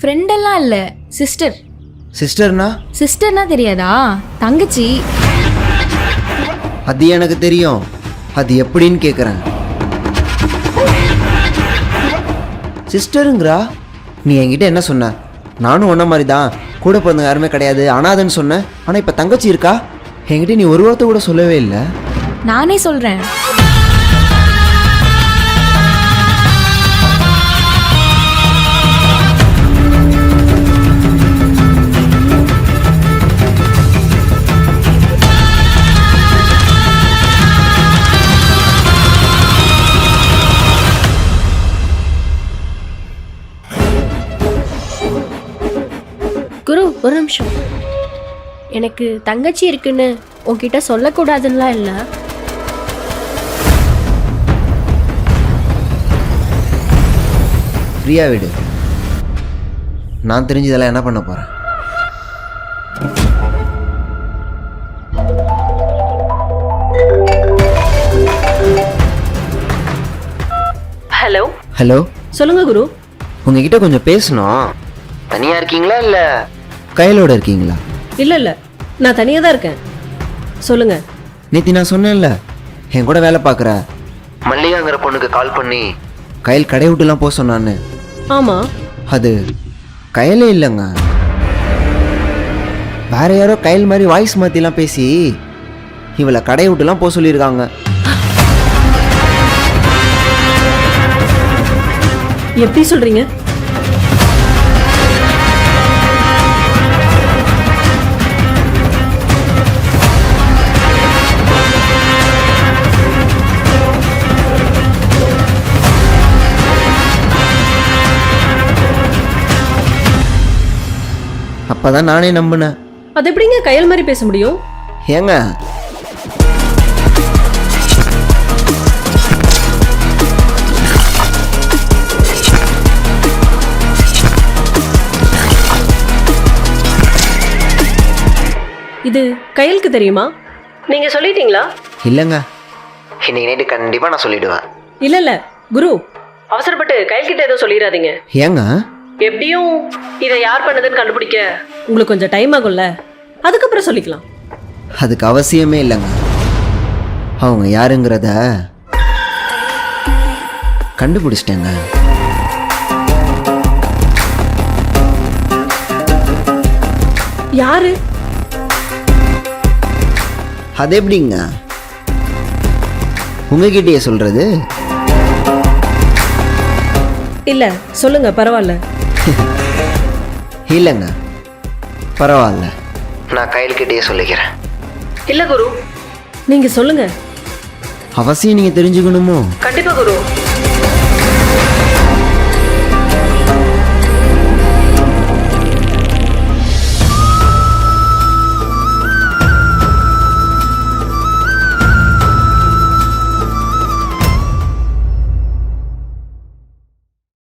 ஃப்ரெண்டெல்லாம் இல்லை. சிஸ்டர் சிஸ்டர்னா சிஸ்டர்னா தெரியாதா? தங்கச்சி. அது எனக்கு தெரியும். அது எப்படின்னு கேட்குறேன் சிஸ்டருங்கிறா நீ என்கிட்ட என்ன சொன்ன? நானும் ஒன்றை மாதிரி தான் கூட பிறந்தவங்க யாருமே கிடையாது. அனாதன்னு சொன்னேன் ஆனால் இப்போ தங்கச்சி இருக்கா? என்கிட்ட நீ ஒரு வார்த்தை கூட சொல்லவே இல்லை. நானே சொல்கிறேன் குரு ஒரு நிமிஷம். எனக்கு தங்கச்சி இருக்குன்னு உன்கிட்ட சொல்லக்கூடாதுன்னெலாம் இல்லை ஃப்ரீயாக விடு. நான் தெரிஞ்சதெல்லாம் என்ன பண்ண போகிறேன் ஹலோ? ஹலோ? சொல்லுங்க குரு. உங்ககிட்ட கொஞ்சம் பேசணும். தனியாக இருக்கீங்களா இல்லை? கையிலோட இருக்கீங்களா? இல்லை இல்லை. நான் தனியாக தான் இருக்கேன். சொல்லுங்க. நேத்தி நான் சொன்னேன்ல. என் கூட வேலை பார்க்குற மல்லிகாங்கிற பொண்ணுக்கு கால் பண்ணி கையில் கடை விட்டுலாம் போக சொன்னான்னு. ஆமாம் அது கையிலே இல்லைங்க. வேற யாரோ கையில் மாதிரி வாய்ஸ் மாற்றிலாம் பேசி இவளை கடை விட்டுலாம் போக சொல்லியிருக்காங்க. எப்படி சொல்கிறீங்க அப்போ தான் நானே நம்பினேன். அது எப்படிங்க கையல் மாதிரி பேச முடியும்? ஏங்க. இது கையலுக்கு தெரியுமா? நீங்கள் சொல்லிட்டீங்களா? இல்லைங்க. இன்னைக்கு நைட்டு கண்டிப்பாக நான் சொல்லிடுவேன். இல்லை இல்லை. குரு. அவசரப்பட்டு கையல்கிட்ட எதுவும் சொல்லிடாதீங்க. ஏங்க. எப்படியும் இதை யார் பண்ணதுன்னு கண்டுபிடிக்க. உங்களுக்கு கொஞ்சம் டைம் ஆகும்ல? அதுக்கப்புறம் சொல்லிக்கலாம். அதுக்கு அவசியமே இல்லைங்க. அவங்க யாருங்கிறத கண்டுபிடிச்சிட்டேங்க. யாரு? அது எப்படிங்க? உங்ககிட்டயே சொல்றது? இல்ல சொல்லுங்க பரவாயில்ல. இல்லைங்க. பரவாயில்ல. நான் கையில்கிட்டயே சொல்லிக்கிறேன். இல்ல குரு. நீங்க சொல்லுங்க. அவசியம் நீங்கள் தெரிஞ்சுக்கணுமோ? கண்டிப்பா குரு.